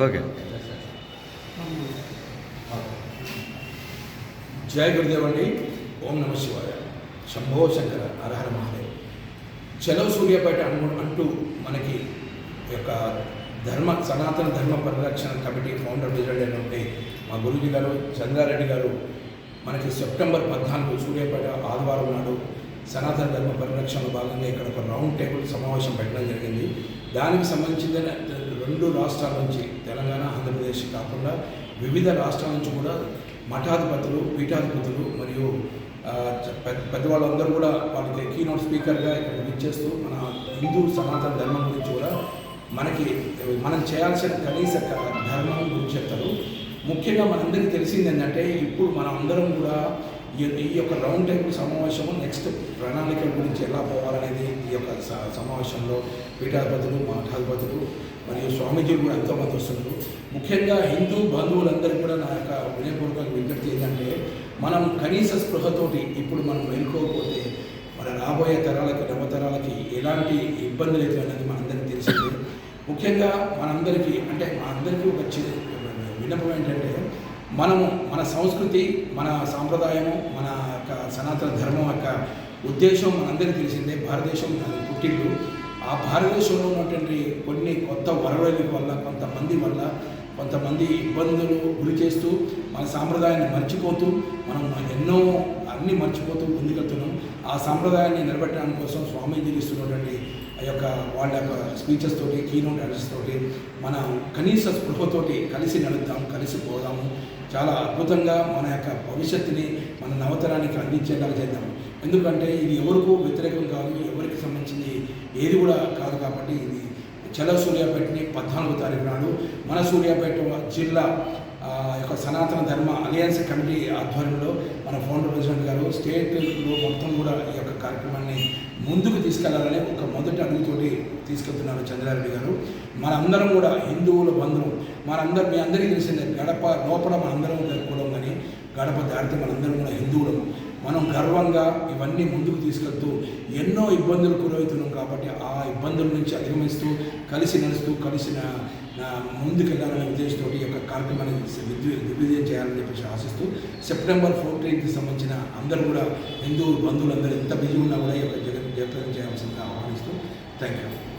Okay. జయ గురుదేవ్ అండి. ఓం నమ శివాయ. శంభో శంకర అరహర మహాదేవ్. చలో సూర్యాపేట అను అంటూ మనకి యొక్క ధర్మ సనాతన ధర్మ పరిరక్షణ కమిటీ ఫౌండర్ ప్రెసిడెంట్ అయినటువంటి మా గురుజీ గారు చంద్రారెడ్డి గారు మనకి సెప్టెంబర్ పద్నాలుగు సూర్యాపేట ఆదివారం నాడు సనాతన ధర్మ పరిరక్షణలో భాగంగా ఇక్కడ ఒక రౌండ్ టేబుల్ సమావేశం పెట్టడం జరిగింది. దానికి సంబంధించిన రెండు రాష్ట్రాల నుంచి తెలంగాణ ఆంధ్రప్రదేశ్ కాకుండా వివిధ రాష్ట్రాల నుంచి కూడా మఠాధిపతులు పీఠాధిపతులు మరియు పెద్ద పెద్దవాళ్ళందరూ కూడా వాళ్ళకి కీనోట్ స్పీకర్గా ఇక్కడ విచ్చేస్తూ మన హిందూ సనాతన ధర్మం గురించి కూడా మనకి మనం చేయాల్సిన కనీస ధర్మం గురించి చెప్తారు. ముఖ్యంగా మనందరికీ తెలిసింది ఏంటంటే ఇప్పుడు మనం అందరం కూడా ఈ ఈ యొక్క రౌండ్ టేబుల్ సమావేశము నెక్స్ట్ ప్రణాళికల గురించి ఎలా పోవాలనేది ఈ యొక్క స- సమావేశంలో పీఠాధిపతులు మఠాధిపతులు మరియు స్వామీజీలు కూడా ఎంతోమంది వస్తున్నారు. ముఖ్యంగా హిందూ బంధువులందరూ కూడా నా యొక్క వినయపూర్వక విజ్ఞప్తి ఏంటంటే మనం కనీస స్పృహతోటి ఇప్పుడు మనం వెళ్ళుకోకపోతే మన రాబోయే తరాలకి నవతరాలకి ఎలాంటి ఇబ్బందులు అయితే అనేది మనందరికీ తెలిసింది. ముఖ్యంగా మనందరికీ అంటే మనందరికీ ఒక చి విన్నపం ఏంటంటే మనము మన సంస్కృతి మన సాంప్రదాయము మన యొక్క సనాతన ధర్మం యొక్క ఉద్దేశం మనందరికీ తెలిసిందే. భారతదేశం మన పుట్టిల్లు ఆ భారతదేశంలో ఉన్నటువంటి కొన్ని కొత్త వరవలి వల్ల కొంతమంది వల్ల కొంతమంది ఇబ్బందులు గురి చేస్తూ మన సాంప్రదాయాన్ని మర్చిపోతూ మనం ఎన్నో అన్నీ మర్చిపోతూ ముందుకెళ్తున్నాం. ఆ సాంప్రదాయాన్ని నిలబెట్టడానికి కోసం స్వామీజీలు ఇస్తున్నటువంటి యొక్క వాళ్ళ యొక్క స్పీచెస్ తోటి కీనోట్ అడ్రస్ తోటి మనం కనీస స్పృహతోటి కలిసి నడుద్దాం కలిసి పోదాము. చాలా అద్భుతంగా మన యొక్క భవిష్యత్తుని మన నవతరానికి అందించేలాగా చేద్దాం. ఎందుకంటే ఇది ఎవరికూ వ్యతిరేకం కాదు ఎవరికి సంబంధించింది ఏది కూడా కాదు కాబట్టి ఇది చల సూర్యాపేటని పద్నాలుగో తారీఖు నాడు మన సూర్యాపేట జిల్లా యొక్క సనాతన ధర్మ అలయన్స్ కమిటీ ఆధ్వర్యంలో మన ఫౌండర్ ప్రెసిడెంట్ గారు స్టేట్లో మొత్తం కూడా ఈ యొక్క కార్యక్రమాన్ని ముందుకు తీసుకెళ్ళాలని ఒక మొదటి అడుగుతోటి తీసుకెళ్తున్నారు చంద్రారెడ్డి గారు. మనందరం కూడా హిందువుల బంధువులు. మనందరం మీ అందరికీ తెలిసిందే గడప లోపల మనందరం కూడా కానీ గడప దాటితే మనందరం కూడా హిందువులము మనం గర్వంగా ఇవన్నీ ముందుకు తీసుకెళ్తూ ఎన్నో ఇబ్బందులు గురవుతున్నాం కాబట్టి ఆ ఇబ్బందుల నుంచి అధిగమిస్తూ కలిసి నడుస్తూ కలిసి ముందుకెళ్ళాలనే ఉద్దేశంతో ఈ యొక్క కార్యక్రమాన్ని విద్యు దిగ్విజయం చేయాలని చెప్పేసి ఆశిస్తూ సెప్టెంబర్ ఫోర్టీన్కి సంబంధించిన అందరూ కూడా హిందూ బంధువులందరూ ఎంత బిజీ ఉన్నా కూడా ఈ యొక్క జగన్ జయప్రదం చేయాల్సిందిగా ఆహ్వానిస్తూ థ్యాంక్ యూ